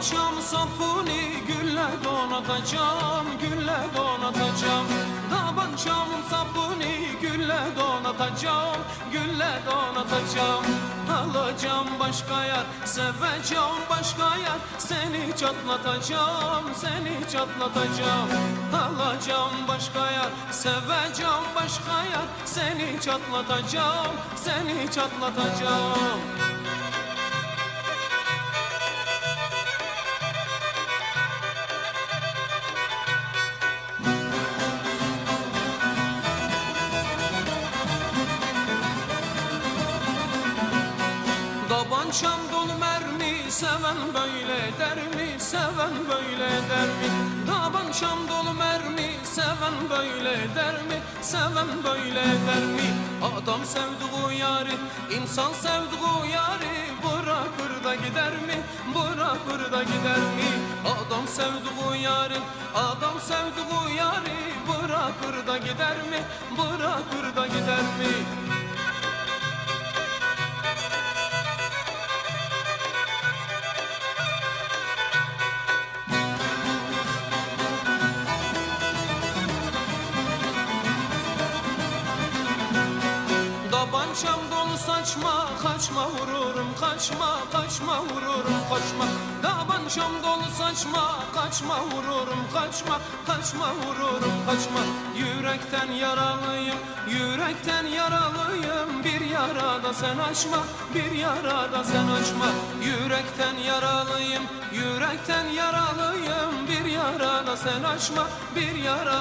Tabancam sapuni gülle donatacağım Gülle donatacağım. Tabancam sapuni gülle donatacağım Gülle donatacağım. Alacağım başka yer Seveceğim başka yer. Seni çatlatacağım Seni çatlatacağım. Alacağım başka yer Seveceğim başka yer. Seni çatlatacağım Seni çatlatacağım Tabancam dolu mermi Seven böyle der mi? Seven böyle der mi? Tabancam dolu mermi Seven böyle der mi? Seven böyle der mi? Adam sevduğu yari insan sevduğu yari Bırakır da gider mi? Bırakır da gider mi? Adam sevduğu yari Adam sevduğu yari Bırakır da gider mi? Bırakır da gider mi? Tabancam dolu saçma kaçma vururum kaçma kaçma vururum kaçma. Tabancam dolu saçma kaçma vururum kaçma kaçma vururum kaçma. Yürekten yaralıyım yürekten yaralıyım. Bir yarada sen açma bir yarada sen açma. Yürekten yaralıyım yürekten yaralıyım. Bir yarada sen açma bir yarada